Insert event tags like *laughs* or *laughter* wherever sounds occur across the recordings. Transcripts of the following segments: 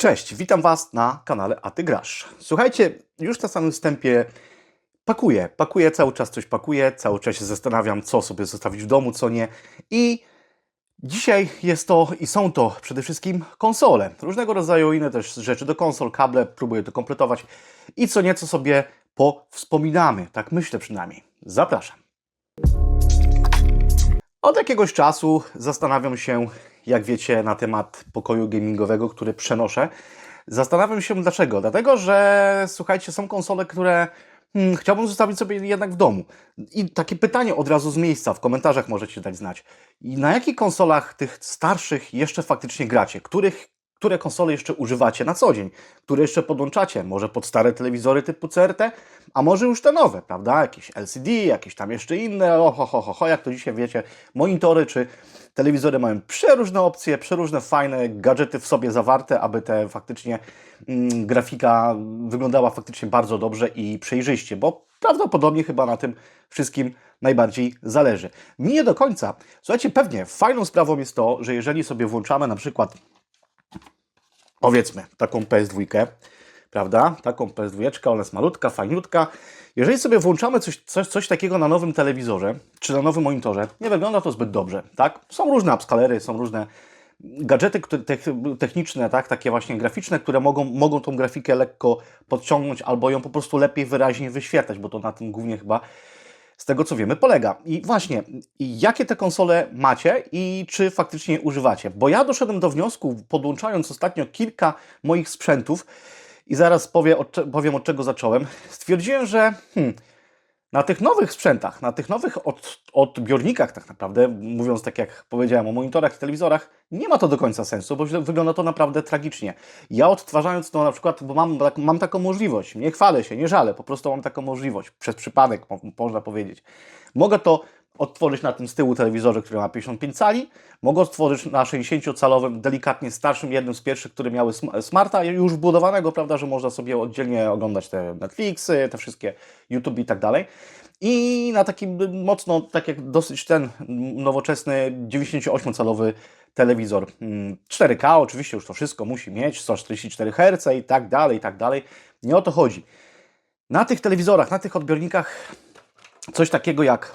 Cześć, witam Was na kanale A Ty Grasz. Słuchajcie, już na samym wstępie pakuję, pakuję, cały czas coś pakuję, cały czas się zastanawiam, co sobie zostawić w domu, co nie. I dzisiaj jest to i są to przede wszystkim konsole. Różnego rodzaju inne też rzeczy do konsol, kable, próbuję to kompletować i co nieco sobie powspominamy, tak myślę przynajmniej. Zapraszam. Od jakiegoś czasu zastanawiam się, jak wiecie, na temat pokoju gamingowego, który przenoszę. Zastanawiam się dlaczego. Dlatego, że słuchajcie, są konsole, które hmm, chciałbym zostawić sobie jednak w domu. I takie pytanie od razu z miejsca, w komentarzach możecie dać znać. I na jakich konsolach tych starszych jeszcze faktycznie gracie? Których, które konsole jeszcze używacie na co dzień? Które jeszcze podłączacie? Może pod stare telewizory typu CRT? A może już te nowe, prawda? Jakieś LCD, jakieś tam jeszcze inne, oho, ho, ho, ho, jak to dzisiaj wiecie, monitory czy telewizory mają przeróżne opcje, przeróżne fajne gadżety w sobie zawarte, aby te faktycznie mm, grafika wyglądała faktycznie bardzo dobrze i przejrzyście, bo prawdopodobnie chyba na tym wszystkim najbardziej zależy. Nie do końca. Słuchajcie, pewnie fajną sprawą jest to, że jeżeli sobie włączamy na przykład powiedzmy taką PS2, prawda? Taką PS2, ona jest malutka, fajniutka. Jeżeli sobie włączamy coś, coś, coś takiego na nowym telewizorze, czy na nowym monitorze, nie wygląda to zbyt dobrze, tak? Są różne upscalery, są różne gadżety techniczne, tak? takie właśnie graficzne, które mogą, mogą tą grafikę lekko podciągnąć albo ją po prostu lepiej wyraźnie wyświetlać, bo to na tym głównie chyba z tego co wiemy polega. I właśnie, jakie te konsole macie i czy faktycznie je używacie? Bo ja doszedłem do wniosku, podłączając ostatnio kilka moich sprzętów, i zaraz powie, od, powiem od czego zacząłem. Stwierdziłem, że hmm, na tych nowych sprzętach, na tych nowych od, odbiornikach, tak naprawdę, mówiąc tak jak powiedziałem o monitorach i telewizorach, nie ma to do końca sensu, bo wygląda to naprawdę tragicznie. Ja odtwarzając to na przykład, bo mam, tak- mam taką możliwość, nie chwalę się, nie żalę, po prostu mam taką możliwość, przez przypadek mo- można powiedzieć. Mogę to odtworzyć na tym z tyłu telewizorze, który ma 55 cali. Mogę odtworzyć na 60-calowym, delikatnie starszym, jednym z pierwszych, które miały sm- smarta już wbudowanego, prawda, że można sobie oddzielnie oglądać te Netflixy, te wszystkie YouTube i tak dalej. I na takim mocno, tak jak dosyć ten nowoczesny 98-calowy telewizor. Mm, 4K oczywiście już to wszystko musi mieć, 144 Hz i tak dalej, i tak dalej. Nie o to chodzi. Na tych telewizorach, na tych odbiornikach coś takiego jak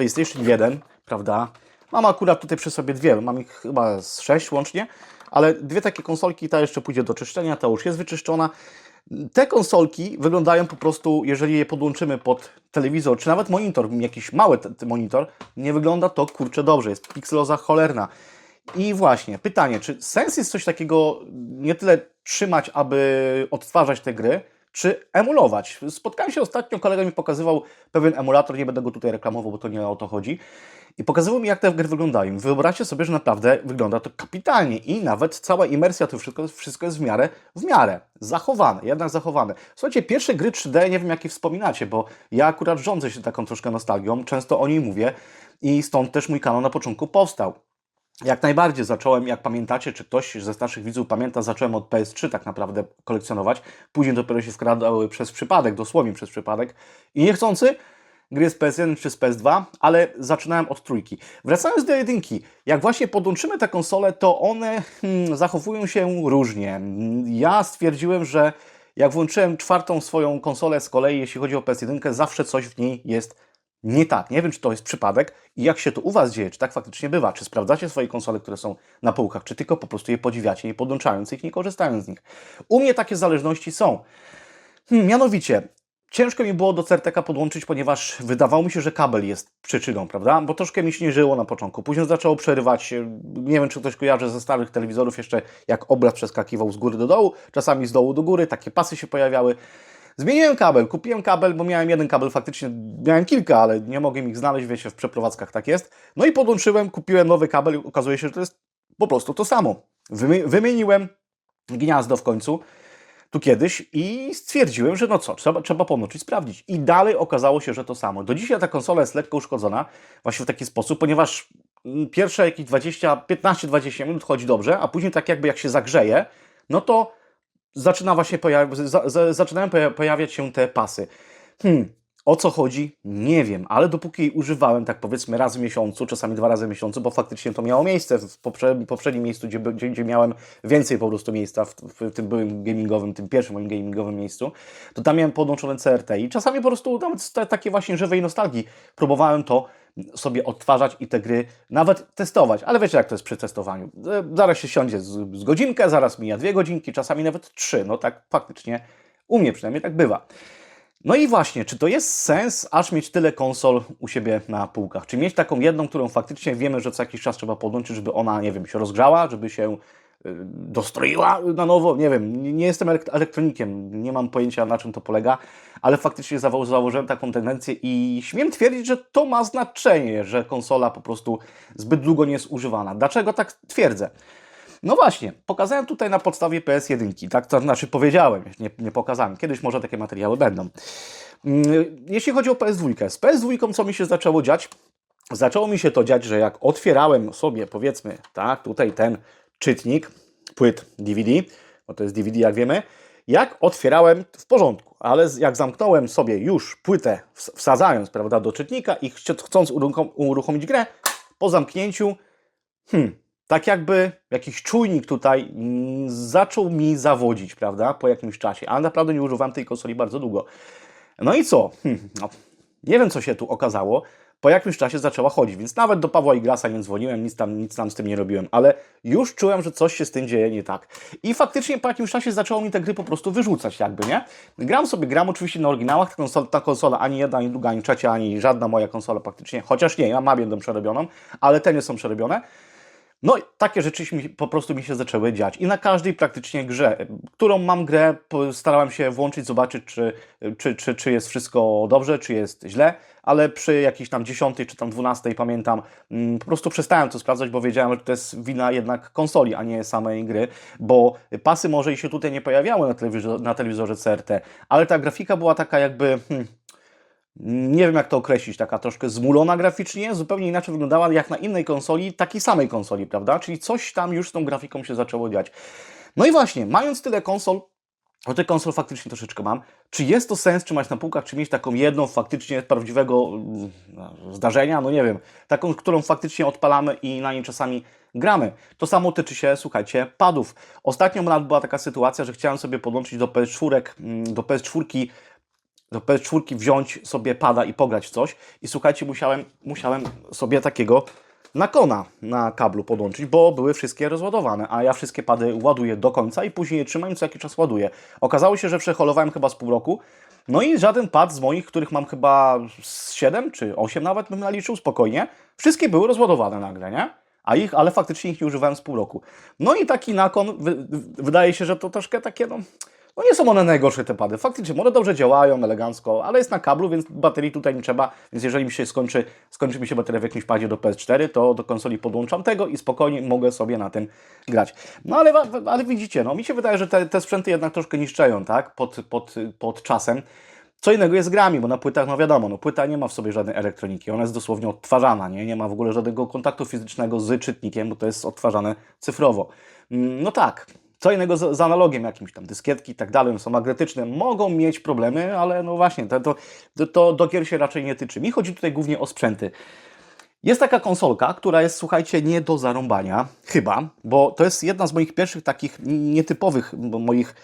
PlayStation 1, prawda? Mam akurat tutaj przy sobie dwie, mam ich chyba z sześć łącznie, ale dwie takie konsolki, ta jeszcze pójdzie do czyszczenia, ta już jest wyczyszczona. Te konsolki wyglądają po prostu, jeżeli je podłączymy pod telewizor, czy nawet monitor, jakiś mały monitor, nie wygląda to kurczę dobrze, jest pikseloza cholerna. I właśnie, pytanie, czy sens jest coś takiego nie tyle trzymać, aby odtwarzać te gry, czy emulować? Spotkałem się ostatnio, kolega mi pokazywał pewien emulator, nie będę go tutaj reklamował, bo to nie o to chodzi. I pokazywał mi, jak te gry wyglądają. Wyobraźcie sobie, że naprawdę wygląda to kapitalnie i nawet cała imersja, to wszystko, wszystko jest w miarę, w miarę zachowane, jednak zachowane. Słuchajcie, pierwsze gry 3D, nie wiem jakie wspominacie, bo ja akurat rządzę się taką troszkę nostalgią, często o niej mówię i stąd też mój kanał na początku powstał. Jak najbardziej zacząłem, jak pamiętacie, czy ktoś ze starszych widzów pamięta, zacząłem od PS3 tak naprawdę kolekcjonować. Później dopiero się wkradały przez przypadek, dosłownie przez przypadek. I niechcący gry z PS1 czy z PS2, ale zaczynałem od trójki. Wracając do jedynki, jak właśnie podłączymy te konsole, to one hmm, zachowują się różnie. Ja stwierdziłem, że jak włączyłem czwartą swoją konsolę z kolei, jeśli chodzi o PS1, zawsze coś w niej jest nie tak. Nie wiem, czy to jest przypadek i jak się to u Was dzieje, czy tak faktycznie bywa. Czy sprawdzacie swoje konsole, które są na półkach, czy tylko po prostu je podziwiacie, nie podłączając ich, nie korzystając z nich. U mnie takie zależności są. Hmm, mianowicie, ciężko mi było do CRTK podłączyć, ponieważ wydawało mi się, że kabel jest przyczyną, prawda? Bo troszkę mi się nie żyło na początku. Później zaczęło przerywać. Nie wiem, czy ktoś kojarzy ze starych telewizorów jeszcze, jak obraz przeskakiwał z góry do dołu, czasami z dołu do góry, takie pasy się pojawiały. Zmieniłem kabel, kupiłem kabel, bo miałem jeden kabel faktycznie, miałem kilka, ale nie mogłem ich znaleźć, wiecie, w przeprowadzkach tak jest. No i podłączyłem, kupiłem nowy kabel i okazuje się, że to jest po prostu to samo. Wymi- wymieniłem gniazdo w końcu, tu kiedyś i stwierdziłem, że no co, trzeba, trzeba połączyć, sprawdzić. I dalej okazało się, że to samo. Do dzisiaj ta konsola jest lekko uszkodzona właśnie w taki sposób, ponieważ mm, pierwsze jakieś 20, 15-20 minut chodzi dobrze, a później tak jakby jak się zagrzeje, no to zaczyna właśnie pojawi- za, za, zaczynają poja- pojawiać się te pasy. Hmm. O co chodzi? Nie wiem, ale dopóki jej używałem, tak powiedzmy raz w miesiącu, czasami dwa razy w miesiącu, bo faktycznie to miało miejsce w poprze- poprzednim miejscu, gdzie, gdzie, miałem więcej po prostu miejsca, w, w tym byłym gamingowym, tym pierwszym moim gamingowym miejscu, to tam miałem podłączone CRT i czasami po prostu nawet z te, takie właśnie żywej nostalgii próbowałem to sobie odtwarzać i te gry nawet testować, ale wiecie jak to jest przy testowaniu. E, Zaraz się siądzie z, z godzinkę, zaraz mija dwie godzinki, czasami nawet trzy, no tak faktycznie u mnie przynajmniej tak bywa. No i właśnie, czy to jest sens, aż mieć tyle konsol u siebie na półkach? Czy mieć taką jedną, którą faktycznie wiemy, że co jakiś czas trzeba podłączyć, żeby ona, nie wiem, się rozgrzała, żeby się y, dostroiła na nowo? Nie wiem, nie- jestem elekt- elektronikiem, nie mam pojęcia na czym to polega, ale faktycznie zało- założyłem taką tendencję i śmiem twierdzić, że to ma znaczenie, że konsola po prostu zbyt długo nie jest używana. Dlaczego tak twierdzę? No właśnie, pokazałem tutaj na podstawie PS1, tak to znaczy powiedziałem, nie, nie pokazałem. Kiedyś może takie materiały będą. Mm, Jeśli chodzi o PS2, z PS2 co mi się zaczęło dziać? Zaczęło mi się to dziać, że jak otwierałem sobie, powiedzmy, tak, tutaj ten czytnik płyt DVD, bo to jest DVD, jak wiemy, jak otwierałem w porządku, ale jak zamknąłem sobie już płytę, ws- wsadzając, prawda, do czytnika i chcąc uruchom- uruchomić grę, po zamknięciu Hmm, tak jakby jakiś czujnik tutaj zaczął mi zawodzić, prawda, po jakimś czasie, ale naprawdę nie używam tej konsoli bardzo długo. No i co? Hmm, no, nie wiem, co się tu okazało. Po jakimś czasie zaczęła chodzić, więc nawet do Pawła Igrasa nie dzwoniłem, nic tam, nic tam z tym nie robiłem, ale już czułem, że coś się z tym dzieje nie tak. I faktycznie po jakimś czasie zaczęło mi te gry po prostu wyrzucać jakby, nie? Gram sobie, gram oczywiście na oryginałach, ta konsola, ta konsola ani jedna, ani druga, ani trzecia, ani żadna moja konsola praktycznie, chociaż nie, ja mam jedną przerobioną, ale te nie są przerobione. No takie rzeczy mi, po prostu mi się zaczęły dziać. I na każdej praktycznie grze, którą mam grę, starałem się włączyć, zobaczyć, czy, czy, czy, czy jest wszystko dobrze, czy jest źle, ale przy jakiejś tam 10 czy tam 12 pamiętam, mm, po prostu przestałem to sprawdzać, bo wiedziałem, że to jest wina jednak konsoli, a nie samej gry, bo pasy może i się tutaj nie pojawiały na, na telewizorze CRT, ale ta grafika była taka jakby... Hmm, nie wiem jak to określić, taka troszkę zmulona graficznie, zupełnie inaczej wyglądała jak na innej konsoli, takiej samej konsoli, prawda? Czyli coś tam już z tą grafiką się zaczęło dziać. No i właśnie, mając tyle konsol, bo tych konsol faktycznie troszeczkę mam, czy jest to sens trzymać na półkach, czy mieć taką jedną faktycznie prawdziwego mm, zdarzenia, no nie wiem, taką, którą faktycznie odpalamy i na niej czasami gramy. To samo tyczy się, słuchajcie, padów. Ostatnio była taka sytuacja, że chciałem sobie podłączyć do PS4, mm, do PS4 do PS4 wziąć sobie pada i pograć w coś. I słuchajcie, musiałem, musiałem sobie takiego nakona na kablu podłączyć, bo były wszystkie rozładowane, a ja wszystkie pady ładuję do końca i później je trzymam i co jakiś czas ładuję. Okazało się, że przeholowałem chyba z pół roku, no i żaden pad z moich, których mam chyba z 7 czy 8 nawet bym naliczył spokojnie, wszystkie były rozładowane nagle, nie? A ich, ale faktycznie ich nie używałem z pół roku. No i taki nakon, wy, wy- wydaje się, że to troszkę takie, no, no nie są one najgorsze te pady. Faktycznie one dobrze działają, elegancko, ale jest na kablu, więc baterii tutaj nie trzeba. Więc jeżeli mi się skończy, skończy mi się bateria w jakimś padzie do PS4, to do konsoli podłączam tego i spokojnie mogę sobie na tym grać. No ale, ale widzicie, no mi się wydaje, że te, te sprzęty jednak troszkę niszczeją, tak? Pod, pod, pod czasem. Co innego jest grami, bo na płytach, no wiadomo, no płyta nie ma w sobie żadnej elektroniki, ona jest dosłownie odtwarzana, nie? nie ma w ogóle żadnego kontaktu fizycznego z czytnikiem, bo to jest odtwarzane cyfrowo. Mm, No tak, co innego z, z analogiem jakimś tam, dyskietki i tak dalej, są magnetyczne, mogą mieć problemy, ale no właśnie, to, to, to, do gier się raczej nie tyczy. Mi chodzi tutaj głównie o sprzęty. Jest taka konsolka, która jest, słuchajcie, nie do zarąbania, chyba, bo to jest jedna z moich pierwszych takich nietypowych moich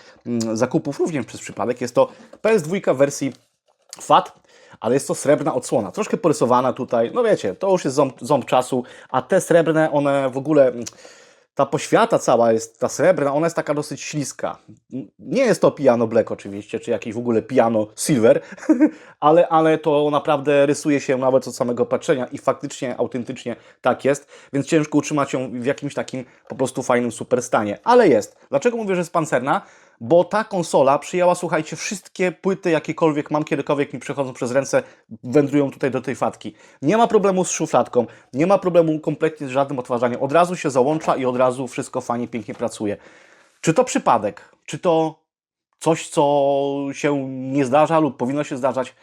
zakupów, również przez przypadek. Jest to PS2 w wersji FAT, ale jest to srebrna odsłona, troszkę porysowana tutaj, no wiecie, to już jest ząb, ząb czasu, a te srebrne, one w ogóle, ta poświata cała jest, ta srebrna, ona jest taka dosyć śliska. Nie jest to piano black oczywiście, czy jakiś w ogóle piano silver, *laughs* ale, ale to naprawdę rysuje się nawet od samego patrzenia i faktycznie, autentycznie tak jest, więc ciężko utrzymać ją w jakimś takim po prostu fajnym super stanie, ale jest. Dlaczego mówię, że jest pancerna? Bo ta konsola przyjęła, słuchajcie, wszystkie płyty, jakiekolwiek mam, kiedykolwiek mi przechodzą przez ręce, wędrują tutaj do tej fatki. Nie ma problemu z szufladką, nie ma problemu kompletnie z żadnym odtwarzaniem. Od razu się załącza i od razu wszystko fajnie, pięknie pracuje. Czy to przypadek? Czy to coś, co się nie zdarza lub powinno się zdarzać?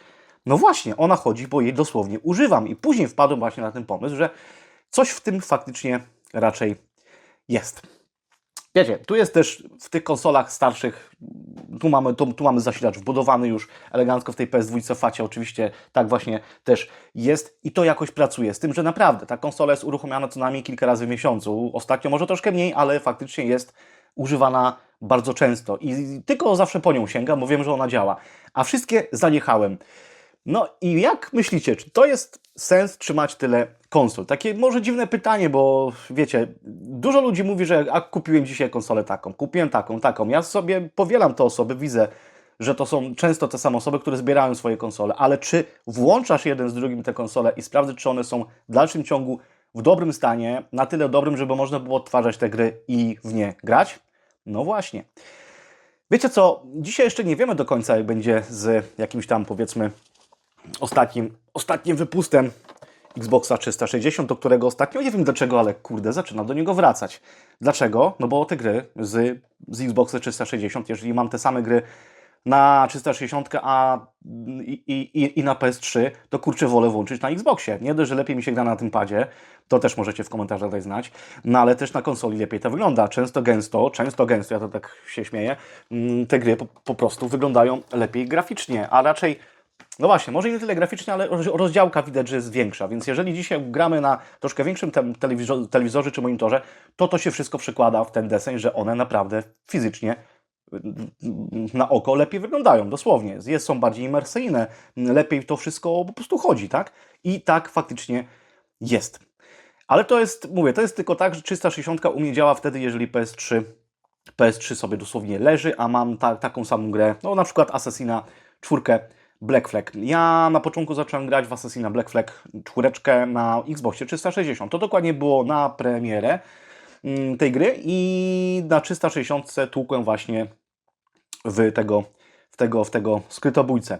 No właśnie, ona chodzi, bo jej dosłownie używam. I później wpadłem właśnie na ten pomysł, że coś w tym faktycznie raczej jest. Wiecie, tu jest też w tych konsolach starszych tu mamy, tu, tu mamy zasilacz wbudowany już elegancko w tej PS2 facie, oczywiście tak właśnie też jest i to jakoś pracuje. Z tym, że naprawdę ta konsola jest uruchamiana co najmniej kilka razy w miesiącu. Ostatnio może troszkę mniej, ale faktycznie jest używana bardzo często i tylko zawsze po nią sięgam, bo wiem, że ona działa. A wszystkie zaniechałem. No i jak myślicie, czy to jest sens trzymać tyle konsol? Takie może dziwne pytanie, bo wiecie, dużo ludzi mówi, że a kupiłem dzisiaj konsolę taką, kupiłem taką, taką. Ja sobie powielam te osoby, widzę, że to są często te same osoby, które zbierają swoje konsole, ale czy włączasz jeden z drugim te konsole i sprawdzisz, czy one są w dalszym ciągu w dobrym stanie, na tyle dobrym, żeby można było odtwarzać te gry i w nie grać? No właśnie. Wiecie co, dzisiaj jeszcze nie wiemy do końca, jak będzie z jakimś tam, powiedzmy, ostatnim, ostatnim wypustem Xboxa 360, do którego ostatnio, nie wiem dlaczego, ale kurde, zaczynam do niego wracać. Dlaczego? No bo te gry z, z Xboxa 360, jeżeli mam te same gry na 360, a i, i, i na PS3, to kurczę wolę włączyć na Xboxie. Nie dość, że lepiej mi się gra na tym padzie, to też możecie w komentarzach dać znać, no ale też na konsoli lepiej to wygląda. Często gęsto, często gęsto, ja to tak się śmieję, mm, te gry po, po prostu wyglądają lepiej graficznie, a raczej no właśnie, może nie tyle graficznie, ale roz- rozdziałka widać, że jest większa, więc jeżeli dzisiaj gramy na troszkę większym telewizor- telewizorze czy monitorze, to to się wszystko przekłada w ten deseń, że one naprawdę fizycznie na oko lepiej wyglądają, dosłownie. Jest, są bardziej imersyjne, lepiej to wszystko po prostu chodzi, tak? I tak faktycznie jest. Ale to jest, mówię, to jest tylko tak, że 360 u mnie działa wtedy, jeżeli PS3, PS3 sobie dosłownie leży, a mam ta, taką samą grę, no na przykład Assassina 4 Black Flag. Ja na początku zacząłem grać w Assassina Black Flag 4 na Xboxie 360. To dokładnie było na premierę mm, tej gry i na 360 tłukłem właśnie w tego, w tego, w tego skrytobójcę.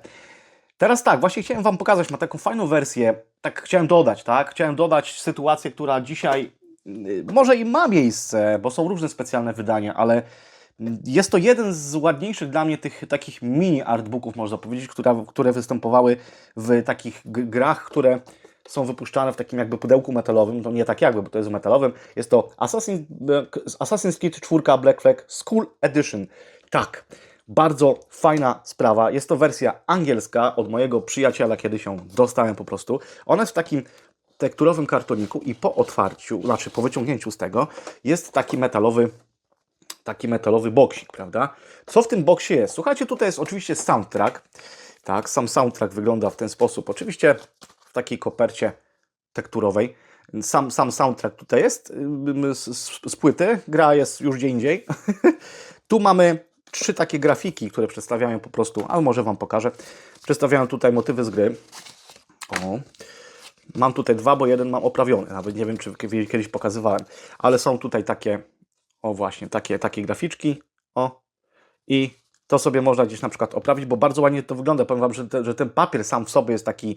Teraz tak, właśnie chciałem Wam pokazać, ma taką fajną wersję, tak chciałem dodać, tak? Chciałem dodać sytuację, która dzisiaj y, może i ma miejsce, bo są różne specjalne wydania, ale jest to jeden z ładniejszych dla mnie tych takich mini artbooków, można powiedzieć, które, występowały w takich grach, które są wypuszczane w takim jakby pudełku metalowym, to nie tak jakby, bo to jest metalowym. Jest to Assassin, Assassin's Creed 4 Black Flag School Edition. Tak, bardzo fajna sprawa. Jest to wersja angielska od mojego przyjaciela, kiedy się dostałem po prostu. Ona jest w takim tekturowym kartoniku i po otwarciu, znaczy po wyciągnięciu z tego, jest taki metalowy taki metalowy boksik, prawda? Co w tym boksie jest? Słuchajcie, tutaj jest oczywiście soundtrack. Tak, sam soundtrack wygląda w ten sposób. Oczywiście w takiej kopercie tekturowej. Sam, sam soundtrack tutaj jest z, z, z płyty. Gra jest już gdzie indziej. *laughs* tu mamy trzy takie grafiki, które przedstawiają po prostu, ale może Wam pokażę. Przedstawiają tutaj motywy z gry. O. Mam tutaj dwa, bo jeden mam oprawiony. Nawet nie wiem, czy kiedyś pokazywałem. Ale są tutaj takie o właśnie, takie, takie graficzki. O. I to sobie można gdzieś na przykład oprawić, bo bardzo ładnie to wygląda. Powiem Wam, że, te, że ten papier sam w sobie jest taki,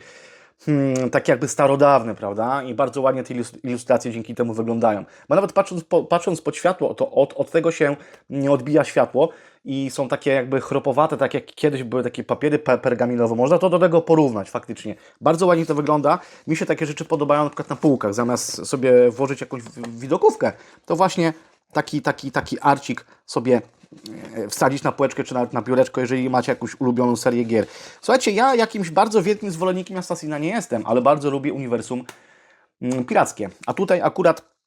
hmm, taki jakby starodawny, prawda? I bardzo ładnie te ilus- ilustracje dzięki temu wyglądają. Bo nawet patrząc, po, patrząc pod światło, to od, od tego się nie odbija światło i są takie jakby chropowate, tak jak kiedyś były takie papiery pe- pergaminowe. Można to do tego porównać faktycznie. Bardzo ładnie to wygląda. Mi się takie rzeczy podobają na przykład na półkach. Zamiast sobie włożyć jakąś widokówkę, to właśnie taki, taki, taki arcik sobie e, wsadzić na półeczkę czy nawet na biureczko, jeżeli macie jakąś ulubioną serię gier. Słuchajcie, ja jakimś bardzo wielkim zwolennikiem Assassina nie jestem, ale bardzo lubię uniwersum mm, pirackie. A tutaj akurat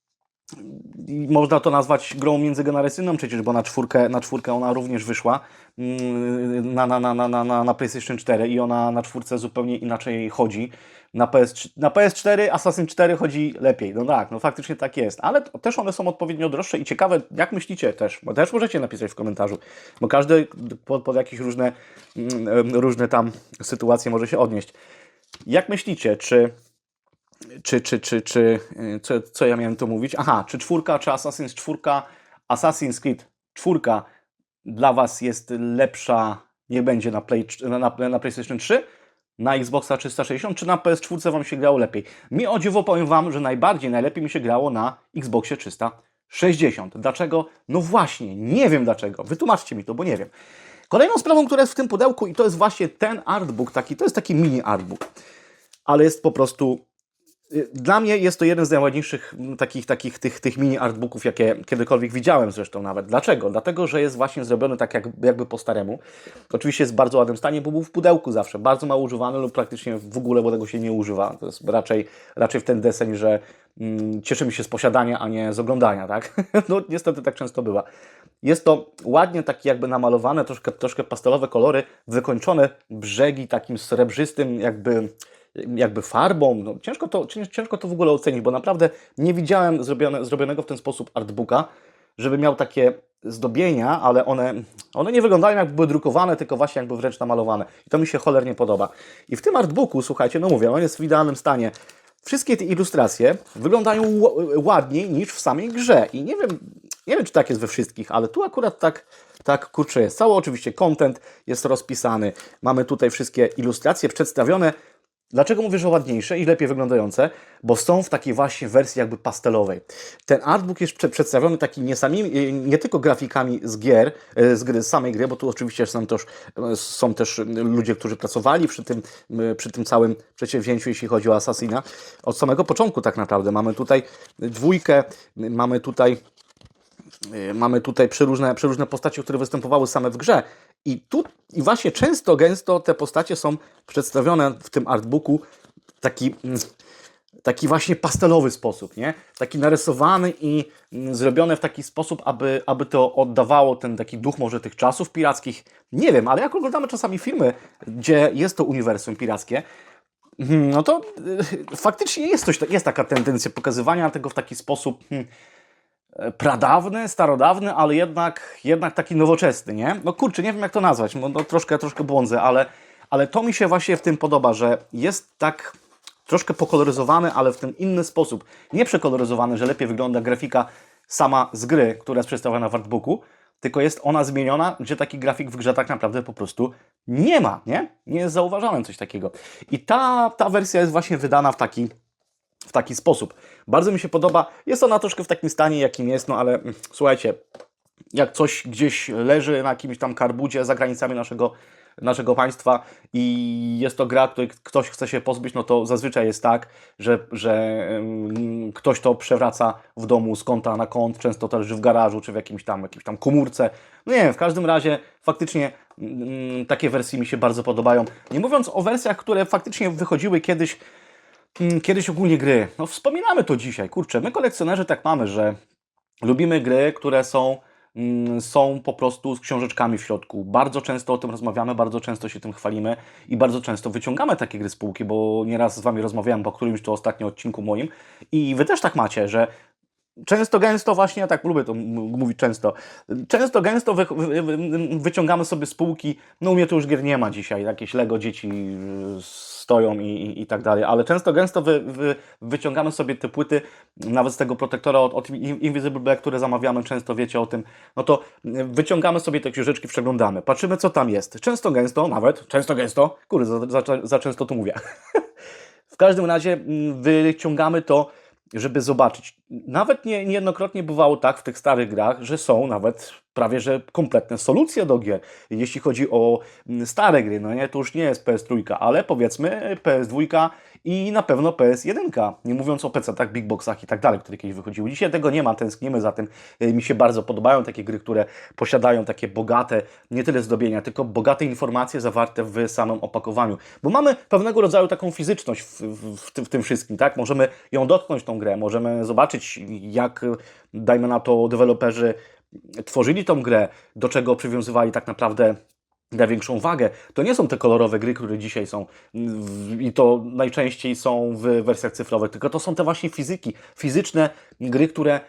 i można to nazwać grą międzygeneracyjną przecież, bo na czwórkę, na czwórkę ona również wyszła mm, na, na, na, na, na, na PlayStation 4 i ona na czwórce zupełnie inaczej chodzi. Na, PS, na PS4 Assassin 4 chodzi lepiej. No tak, no faktycznie tak jest. Ale też one są odpowiednio droższe i ciekawe, jak myślicie też, bo też możecie napisać w komentarzu, bo każdy pod, pod jakieś różne, mm, różne tam sytuacje może się odnieść. Jak myślicie, czy czy, czy, czy, czy y, co, co ja miałem tu mówić? Aha, czy czwórka, czy Assassin's czwórka, Assassin's Creed czwórka dla Was jest lepsza, nie będzie na, Play, na, na, na PlayStation 3, na Xboxa 360, czy na PS4 Wam się grało lepiej? Mi o dziwo powiem Wam, że najbardziej, najlepiej mi się grało na Xboxie 360. Dlaczego? No właśnie, nie wiem dlaczego. Wytłumaczcie mi to, bo nie wiem. Kolejną sprawą, która jest w tym pudełku i to jest właśnie ten artbook, taki, to jest taki mini artbook, ale jest po prostu Dla mnie jest to jeden z najładniejszych m, takich, takich tych, tych mini artbooków, jakie kiedykolwiek widziałem zresztą nawet. Dlaczego? Dlatego, że jest właśnie zrobiony tak jak, jakby po staremu. Oczywiście jest w bardzo ładnym stanie, bo był w pudełku zawsze, bardzo mało używany lub praktycznie w ogóle, bo tego się nie używa. To jest raczej, raczej w ten deseń, że mm, cieszymy się z posiadania, a nie z oglądania, tak? *laughs* No niestety tak często bywa. Jest to ładnie takie jakby namalowane, troszkę, troszkę pastelowe kolory, wykończone brzegi takim srebrzystym jakby jakby farbą. No, ciężko, to, cięż- ciężko to w ogóle ocenić, bo naprawdę nie widziałem zrobione, zrobionego w ten sposób artbooka, żeby miał takie zdobienia, ale one, one nie wyglądają jakby były drukowane, tylko właśnie jakby wręcz namalowane. I to mi się cholernie podoba. I w tym artbooku, słuchajcie, no mówię, on jest w idealnym stanie. Wszystkie te ilustracje wyglądają ładniej niż w samej grze. I nie wiem, nie wiem, czy tak jest we wszystkich, ale tu akurat tak, tak kurczę jest. Cały oczywiście content jest rozpisany. Mamy tutaj wszystkie ilustracje przedstawione. Dlaczego mówię, że ładniejsze i lepiej wyglądające? Bo są w takiej właśnie wersji jakby pastelowej. Ten artbook jest prze- przedstawiony takimi nie samymi, nie tylko grafikami z gier, e, z gry, samej gry, bo tu oczywiście są też, e, są też ludzie, którzy pracowali przy tym, przy tym całym przedsięwzięciu, jeśli chodzi o Assassina. Od samego początku tak naprawdę. Mamy tutaj dwójkę, mamy tutaj Y, Mamy tutaj przeróżne, przeróżne postacie, które występowały same w grze. I tu i właśnie często, gęsto te postacie są przedstawione w tym artbooku w taki, mm, taki właśnie pastelowy sposób, nie? Taki narysowany i mm, zrobione w taki sposób, aby, aby to oddawało ten taki duch może tych czasów pirackich. Nie wiem, ale jak oglądamy czasami filmy, gdzie jest to uniwersum pirackie, mhm, no to y, faktycznie jest coś, jest taka tendencja pokazywania tego w taki sposób hmm, pradawny, starodawny, ale jednak, jednak taki nowoczesny, nie? No kurczę, nie wiem jak to nazwać, no, no troszkę, troszkę błądzę, ale, ale to mi się właśnie w tym podoba, że jest tak troszkę pokoloryzowany, ale w ten inny sposób. Nie przekoloryzowany, że lepiej wygląda grafika sama z gry, która jest przedstawiona w artbooku, tylko jest ona zmieniona, gdzie taki grafik w grze tak naprawdę po prostu nie ma, nie? Nie jest zauważalne coś takiego. I ta, ta wersja jest właśnie wydana w taki, w taki sposób. Bardzo mi się podoba. Jest ona troszkę w takim stanie, jakim jest, no ale mm, słuchajcie, jak coś gdzieś leży na jakimś tam karbudzie za granicami naszego, naszego państwa i jest to gra, której ktoś chce się pozbyć, no to zazwyczaj jest tak, że, że ktoś to przewraca w domu z kąta na kąt, często to leży w garażu czy w jakimś tam, jakimś tam komórce. No nie wiem, w każdym razie faktycznie mm, takie wersje mi się bardzo podobają. Nie mówiąc o wersjach, które faktycznie wychodziły kiedyś Kiedyś ogólnie gry. No wspominamy to dzisiaj. Kurczę, my kolekcjonerzy tak mamy, że lubimy gry, które są, mm, są po prostu z książeczkami w środku. Bardzo często o tym rozmawiamy, bardzo często się tym chwalimy i bardzo często wyciągamy takie gry z półki, bo nieraz z Wami rozmawiałem po którymś tu ostatnio odcinku moim i Wy też tak macie, że Często, gęsto właśnie, ja tak lubię to mówić często, często, gęsto wy, wy, wy, wyciągamy sobie z półki, no u mnie to już gier nie ma dzisiaj, jakieś Lego dzieci y, stoją i, i, i tak dalej, ale często, gęsto wy, wy, wyciągamy sobie te płyty, nawet z tego protektora od, od Invisible Black, które zamawiamy, często wiecie o tym, no to y, wyciągamy sobie te książeczki, przeglądamy, patrzymy co tam jest, często, gęsto, nawet, często, gęsto, kurde, za, za, za często to mówię, *laughs* w każdym razie mm, wyciągamy to, żeby zobaczyć. Nawet nie, niejednokrotnie bywało tak w tych starych grach, że są nawet prawie że kompletne solucje do gier. Jeśli chodzi o mm, stare gry, no nie, to już nie jest PS3, ale powiedzmy PS2 i na pewno PS1. Nie mówiąc o PC, tak, Big Boxach i tak dalej, które kiedyś wychodziły. Dzisiaj tego nie ma, tęsknimy za tym. Y, Mi się bardzo podobają takie gry, które posiadają takie bogate, nie tyle zdobienia, tylko bogate informacje zawarte w samym opakowaniu. Bo mamy pewnego rodzaju taką fizyczność w, w, w tym wszystkim, tak? Możemy ją dotknąć, tą grę, możemy zobaczyć, jak, dajmy na to, deweloperzy tworzyli tą grę, do czego przywiązywali tak naprawdę największą wagę. To nie są te kolorowe gry, które dzisiaj są i to najczęściej są w wersjach cyfrowych, tylko to są te właśnie fizyki, fizyczne gry, które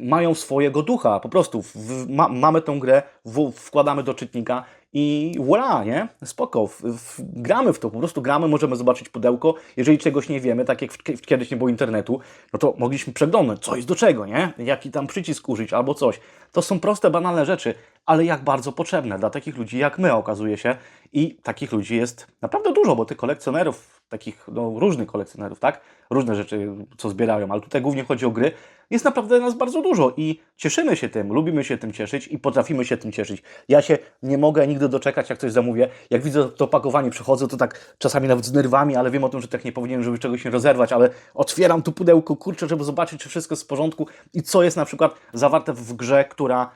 mają swojego ducha. Po prostu w, ma, mamy tą grę, w, wkładamy do czytnika i voilà, nie? Spoko. W, w, gramy w to, po prostu gramy, możemy zobaczyć pudełko. Jeżeli czegoś nie wiemy, tak jak w, kiedyś nie było internetu, no to mogliśmy przeglądać, co jest do czego, nie? Jaki tam przycisk użyć albo coś. To są proste, banalne rzeczy, ale jak bardzo potrzebne dla takich ludzi jak my, okazuje się. I takich ludzi jest naprawdę dużo, bo tych kolekcjonerów takich no, różnych kolekcjonerów, tak? Różne rzeczy, co zbierają, ale tutaj głównie chodzi o gry. Jest naprawdę nas bardzo dużo i cieszymy się tym, lubimy się tym cieszyć i potrafimy się tym cieszyć. Ja się nie mogę nigdy doczekać, jak coś zamówię. Jak widzę to opakowanie, przychodzę, to tak czasami nawet z nerwami, ale wiem o tym, że tak nie powinienem, żeby czegoś nie rozerwać, ale otwieram tu pudełko, kurczę, żeby zobaczyć, czy wszystko jest w porządku i co jest na przykład zawarte w grze, która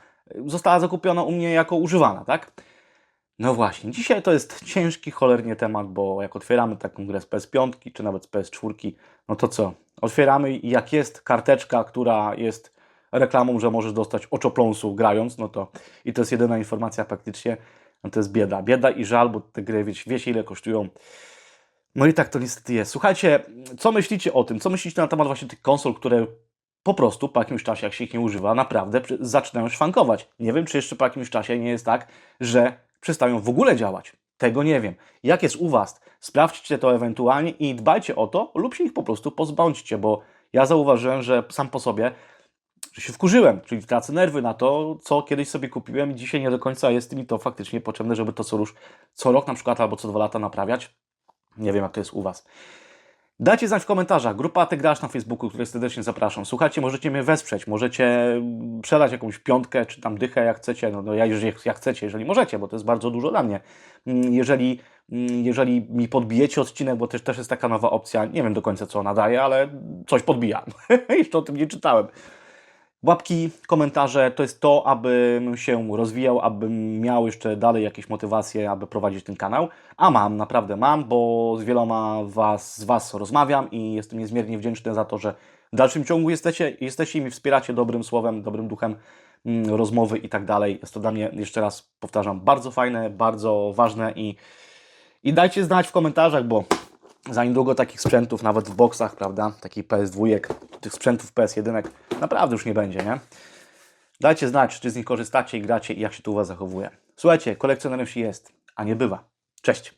została zakupiona u mnie jako używana, tak? No właśnie, dzisiaj to jest ciężki cholernie temat, bo jak otwieramy taką grę z PS5 czy nawet z PS4, no to co? Otwieramy i jak jest karteczka, która jest reklamą, że możesz dostać oczopląsu grając, no to i to jest jedyna informacja praktycznie, no to jest bieda. Bieda i żal, bo te gry, wiecie, wiecie ile kosztują. No i tak to niestety jest. Słuchajcie, co myślicie o tym? Co myślicie na temat właśnie tych konsol, które po prostu po jakimś czasie, jak się ich nie używa, naprawdę zaczynają szwankować. Nie wiem, czy jeszcze po jakimś czasie nie jest tak, że przestają w ogóle działać. Tego nie wiem. Jak jest u Was? Sprawdźcie to ewentualnie i dbajcie o to, lub się ich po prostu pozbądźcie, bo ja zauważyłem, że sam po sobie że się wkurzyłem, czyli tracę nerwy na to, co kiedyś sobie kupiłem i dzisiaj nie do końca jest mi to faktycznie potrzebne, żeby to co, rusz, co rok na przykład albo co dwa lata naprawiać. Nie wiem, jak to jest u Was. Dajcie znać w komentarzach. Grupa Ty Grasz na Facebooku, której serdecznie zapraszam. Słuchajcie, możecie mnie wesprzeć, możecie mm, przelać jakąś piątkę, czy tam dychę, jak chcecie. No, no ja jeżeli jak chcecie, jeżeli możecie, bo to jest bardzo dużo dla mnie. Mm, Jeżeli, mm, jeżeli mi podbijecie odcinek, bo też, też jest taka nowa opcja, nie wiem do końca co ona daje, ale coś podbija. *laughs* Jeszcze o tym nie czytałem. Łapki, komentarze to jest to, abym się rozwijał, abym miał jeszcze dalej jakieś motywacje, aby prowadzić ten kanał. A mam, naprawdę mam, bo z wieloma was, z Was rozmawiam i jestem niezmiernie wdzięczny za to, że w dalszym ciągu jesteście, jesteście i mi wspieracie dobrym słowem, dobrym duchem mm, rozmowy i tak dalej. Jest to dla mnie, jeszcze raz powtarzam, bardzo fajne, bardzo ważne i, i dajcie znać w komentarzach, bo za niedługo takich sprzętów, nawet w boksach, prawda, takich PS2, tych sprzętów PS1 naprawdę już nie będzie, nie? Dajcie znać, czy z nich korzystacie i gracie i jak się tu u Was zachowuje. Słuchajcie, kolekcjonerem się jest, a nie bywa. Cześć!